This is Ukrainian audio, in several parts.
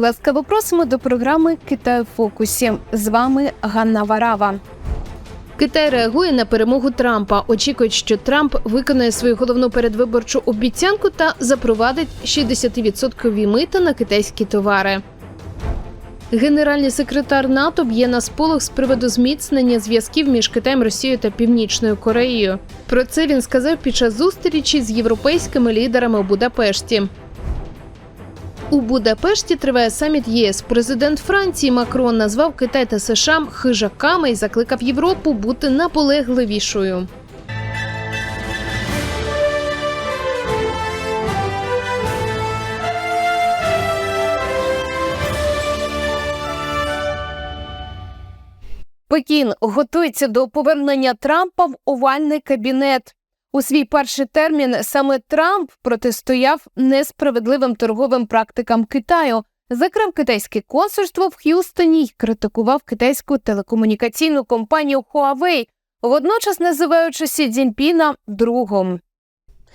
Ласкаво просимо до програми Китай в фокусі. З вами Ганна Варава. Китай реагує на перемогу Трампа. Очікують, що Трамп виконає свою головну передвиборчу обіцянку та запровадить 60% мита на китайські товари. Генеральний секретар НАТО б'є на сполох з приводу зміцнення зв'язків між Китаєм, Росією та Північною Кореєю. Про це він сказав під час зустрічі з європейськими лідерами у Будапешті. У Будапешті триває саміт ЄС. Президент Франції Макрон назвав Китай та США хижаками і закликав Європу бути наполегливішою. Пекін готується до повернення Трампа в овальний кабінет. У свій перший термін саме Трамп протистояв несправедливим торговим практикам Китаю, закрив китайське консульство в Х'юстоні й критикував китайську телекомунікаційну компанію Huawei, водночас називаючи Сі Цзіньпіна другом.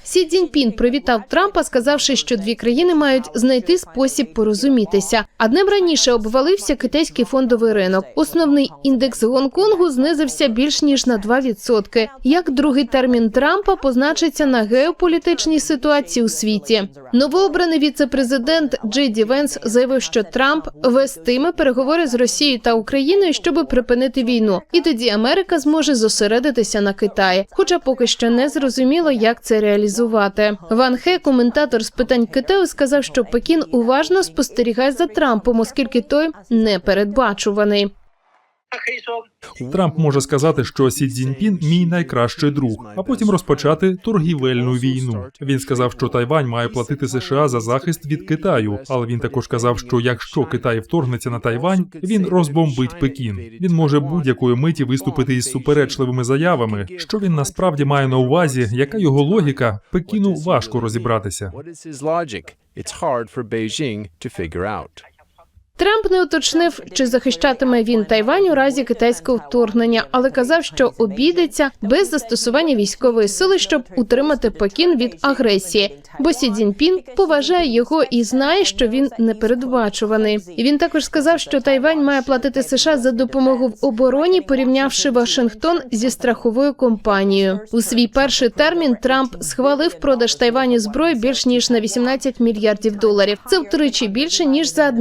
Сі Цзіньпін привітав Трампа, сказавши, що дві країни мають знайти спосіб порозумітися. А днем раніше обвалився китайський фондовий ринок. Основний індекс Гонконгу знизився більш ніж на 2%. Як другий термін Трампа позначиться на геополітичній ситуації у світі? Новообраний віце-президент Джей Ді Венс заявив, що Трамп вестиме переговори з Росією та Україною, щоб припинити війну, і тоді Америка зможе зосередитися на Китаї. Хоча поки що не зрозуміло, як це реалізувати. Ван Хе, коментатор з питань Китаю, сказав, що Пекін уважно спостерігає за Трампом, оскільки той непередбачуваний. Трамп може сказати, що Сі Цзіньпін – мій найкращий друг, а потім розпочати торгівельну війну. Він сказав, що Тайвань має платити США за захист від Китаю, але він також сказав, що якщо Китай вторгнеться на Тайвань, він розбомбить Пекін. Він може будь-якої миті виступити із суперечливими заявами. Що він насправді має на увазі? Яка його логіка? Пекіну важко розібратися. Трамп не уточнив, чи захищатиме він Тайвань у разі китайського вторгнення, але казав, що обійдеться без застосування військової сили, щоб утримати Пекін від агресії. Бо Сі Цзіньпін поважає його і знає, що він непередбачуваний. Він також сказав, що Тайвань має платити США за допомогу в обороні, порівнявши Вашингтон зі страховою компанією. У свій перший термін Трамп схвалив продаж Тайваню зброї більш ніж на 18 мільярдів доларів. Це втричі більше ніж за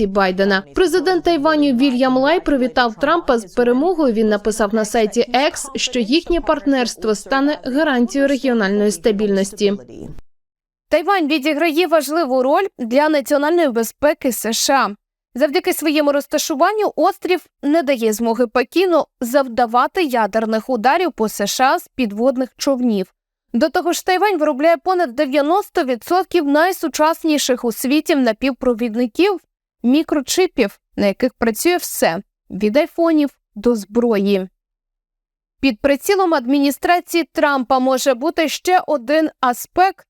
адміністрації Байдена. Президент Тайваню Вільям Лай привітав Трампа з перемогою. Він написав на сайті X, що їхнє партнерство стане гарантією регіональної стабільності. Тайвань відіграє важливу роль для національної безпеки США. Завдяки своєму розташуванню острів не дає змоги Пекіну завдавати ядерних ударів по США з підводних човнів. До того ж, Тайвань виробляє понад 90% найсучасніших у світі напівпровідників мікрочипів, на яких працює все від айфонів до зброї. Під прицілом адміністрації Трампа може бути ще один аспект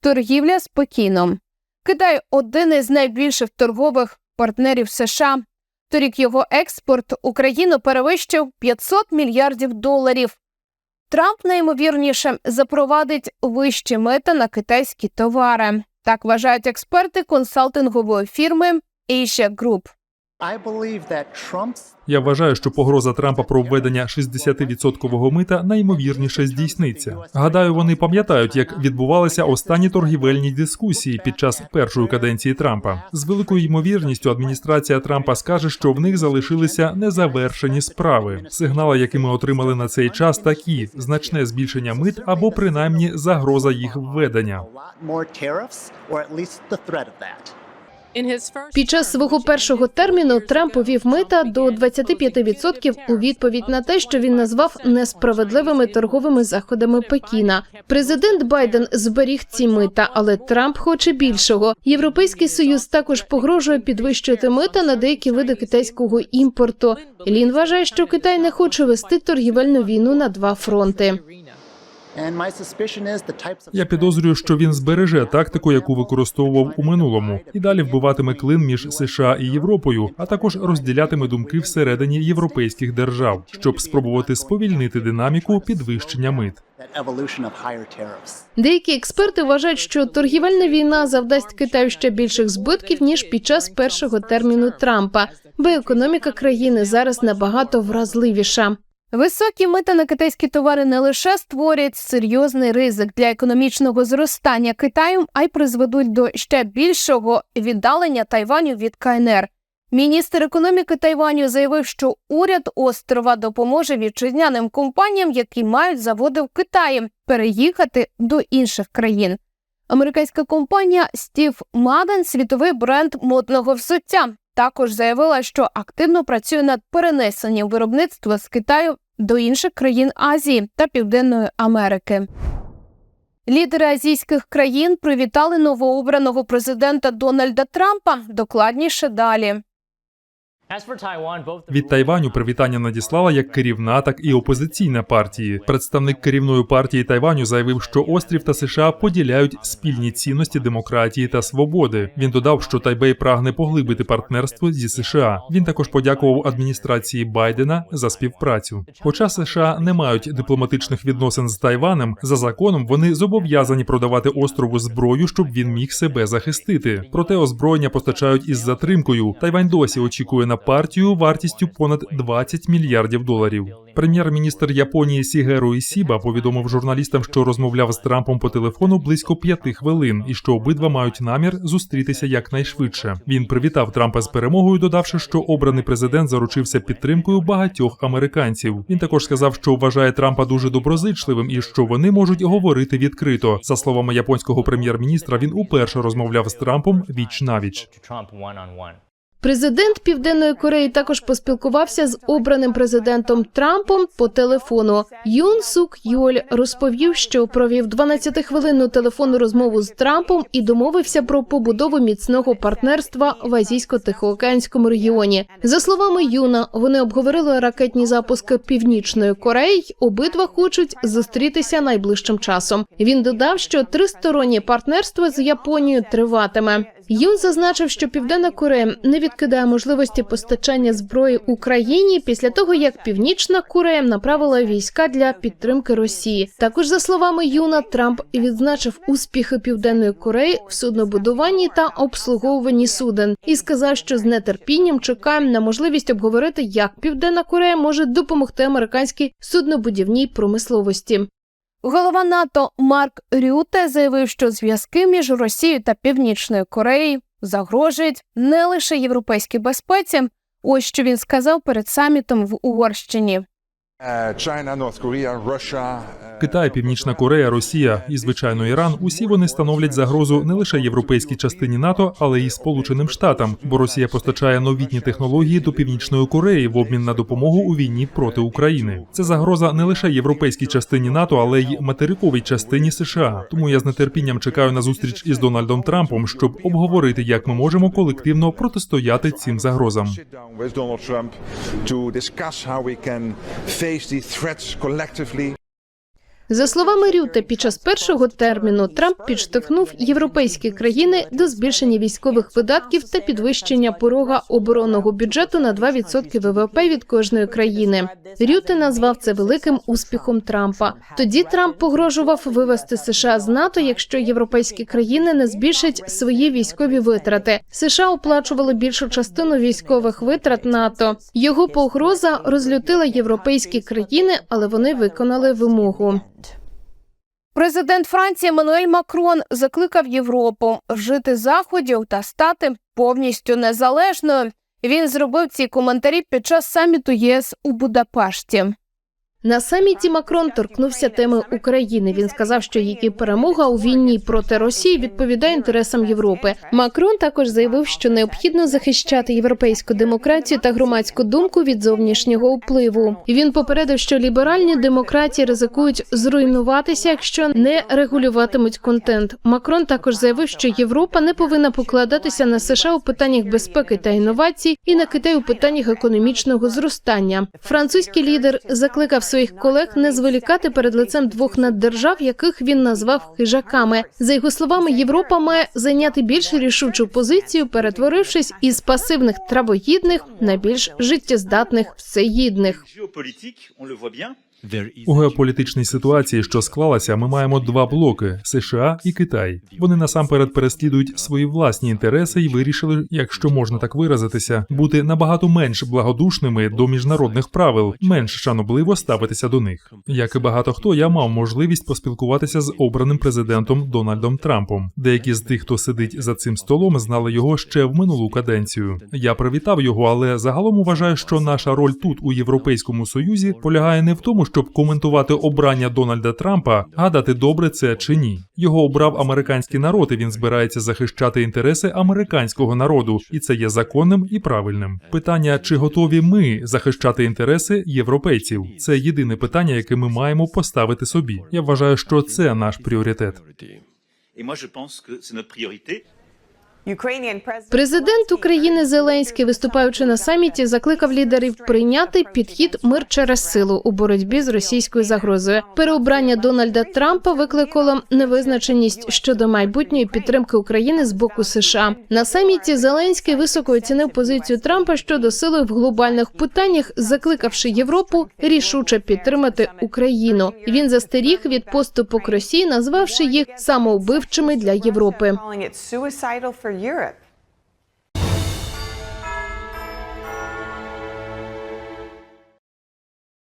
торгівля з Пекіном. Китай один із найбільших торгових партнерів США. Торік його експорт Україну перевищив 500 мільярдів доларів. Трамп найімовірніше запровадить вищі мита на китайські товари. Так вважають експерти консалтингової фірми Asia Group. Я вважаю, що погроза Трампа про введення 60-відсоткового мита найімовірніше здійсниться. Гадаю, вони пам'ятають, як відбувалися останні торгівельні дискусії під час першої каденції Трампа. З великою ймовірністю адміністрація Трампа скаже, що в них залишилися незавершені справи. Сигнали, які ми отримали на цей час, такі значне збільшення мит або принаймні загроза їх введення. Під час свого першого терміну Трамп увів мита до 25% у відповідь на те, що він назвав несправедливими торговими заходами Пекіна. Президент Байден зберіг ці мита, але Трамп хоче більшого. Європейський союз також погрожує підвищити мита на деякі види китайського імпорту. Лін вважає, що Китай не хоче вести торгівельну війну на два фронти. Я підозрюю, що він збереже тактику, яку використовував у минулому, і далі вбиватиме клин між США і Європою, а також розділятиме думки всередині європейських держав, щоб спробувати сповільнити динаміку підвищення мит. Деякі експерти вважають, що торгівельна війна завдасть Китаю ще більших збитків ніж під час першого терміну Трампа, бо економіка країни зараз набагато вразливіша. Високі мита на китайські товари не лише створять серйозний ризик для економічного зростання Китаю, а й призведуть до ще більшого віддалення Тайваню від КНР. Міністр економіки Тайваню заявив, що уряд острова допоможе вітчизняним компаніям, які мають заводи в Китаї, переїхати до інших країн. Американська компанія Стів Маден, світовий бренд модного взуття, також заявила, що активно працює над перенесенням виробництва з Китаю до інших країн Азії та Південної Америки. Лідери азійських країн привітали новообраного президента Дональда Трампа. Докладніше далі. Від Тайваню привітання надіслала як керівна, так і опозиційна партії. Представник керівної партії Тайваню заявив, що острів та США поділяють спільні цінності демократії та свободи. Він додав, що Тайбей прагне поглибити партнерство зі США. Він також подякував адміністрації Байдена за співпрацю. Хоча США не мають дипломатичних відносин з Тайванем, за законом вони зобов'язані продавати острову зброю, щоб він міг себе захистити. Проте озброєння постачають із затримкою. Тайвань досі очікує на партію вартістю понад 20 мільярдів доларів. Прем'єр-міністр Японії Сігеру Ісіба повідомив журналістам, що розмовляв з Трампом по телефону близько п'яти хвилин, і що обидва мають намір зустрітися якнайшвидше. Він привітав Трампа з перемогою, додавши, що обраний президент заручився підтримкою багатьох американців. Він також сказав, що вважає Трампа дуже доброзичливим і що вони можуть говорити відкрито. За словами японського прем'єр-міністра, він уперше розмовляв з Трампом віч навіч. Президент Південної Кореї також поспілкувався з обраним президентом Трампом по телефону. Юн Сук Йоль розповів, що провів 12-хвилинну телефонну розмову з Трампом і домовився про побудову міцного партнерства в азійсько-тихоокеанському регіоні. За словами Юна, вони обговорили ракетні запуски Північної Кореї. Обидва хочуть зустрітися найближчим часом. Він додав, що тристороннє партнерство з Японією триватиме. Юн зазначив, що Південна Корея не відкидає можливості постачання зброї Україні після того, як Північна Корея направила війська для підтримки Росії. Також за словами Юна, Трамп відзначив успіхи Південної Кореї в суднобудуванні та обслуговуванні суден і сказав, що з нетерпінням чекаємо на можливість обговорити, як Південна Корея може допомогти американській суднобудівній промисловості. Голова НАТО Марк Рюте заявив, що зв'язки між Росією та Північною Кореєю загрожують не лише європейській безпеці. Ось що він сказав перед самітом в Угорщині. Uh, China, North Korea, Russia. Китай, Північна Корея, Росія і звичайно Іран усі вони становлять загрозу не лише європейській частині НАТО, але й Сполученим Штатам, бо Росія постачає новітні технології до Північної Кореї в обмін на допомогу у війні проти України. Це загроза не лише європейській частині НАТО, але й материковій частині США. Тому я з нетерпінням чекаю на зустріч із Дональдом Трампом, щоб обговорити, як ми можемо колективно протистояти цим загрозам. Donald Trump to discuss how we can face these threats collectively. За словами Рюте, під час першого терміну Трамп підштовхнув європейські країни до збільшення військових видатків та підвищення порога оборонного бюджету на 2% ВВП від кожної країни. Рюте назвав це великим успіхом Трампа. Тоді Трамп погрожував вивести США з НАТО, якщо європейські країни не збільшать свої військові витрати. США оплачували більшу частину військових витрат НАТО. Його погроза розлютила європейські країни, але вони виконали вимогу. Президент Франції Еммануель Макрон закликав Європу вжити заходів та стати повністю незалежною. Він зробив ці коментарі під час саміту ЄС у Будапешті. На саміті Макрон торкнувся теми України. Він сказав, що її перемога у війні проти Росії відповідає інтересам Європи. Макрон також заявив, що необхідно захищати європейську демократію та громадську думку від зовнішнього впливу. Він попередив, що ліберальні демократії ризикують зруйнуватися, якщо не регулюватимуть контент. Макрон також заявив, що Європа не повинна покладатися на США у питаннях безпеки та інновацій і на Китай у питаннях економічного зростання. Французький лідер закликав своїх колег не зволікати перед лицем двох наддержав, яких він назвав хижаками. За його словами, Європа має зайняти більш рішучу позицію, перетворившись із пасивних травоїдних на більш життєздатних всеїдних. У геополітичній ситуації, що склалася, ми маємо два блоки США і Китай. Вони насамперед переслідують свої власні інтереси і вирішили, якщо можна так виразитися, бути набагато менш благодушними до міжнародних правил, менш шанобливо ставитися до них. Як і багато хто, я мав можливість поспілкуватися з обраним президентом Дональдом Трампом. Деякі з тих, хто сидить за цим столом, знали його ще в минулу каденцію. Я привітав його, але загалом вважаю, що наша роль тут у Європейському Союзі полягає не в тому, щоб коментувати обрання Дональда Трампа, гадати добре це чи ні. Його обрав американський народ, і він збирається захищати інтереси американського народу, і це є законним і правильним. Питання, чи готові ми захищати інтереси європейців, це єдине питання, яке ми маємо поставити собі. Я вважаю, що це наш пріоритет. Et moi. Президент України Зеленський, виступаючи на саміті, закликав лідерів прийняти підхід мир через силу у боротьбі з російською загрозою. Переобрання Дональда Трампа викликало невизначеність щодо майбутньої підтримки України з боку США. На саміті Зеленський високо оцінив позицію Трампа щодо сили в глобальних питаннях, закликавши Європу рішуче підтримати Україну. Він застеріг від поступок Росії, назвавши їх самовбивчими для Європи. Europe.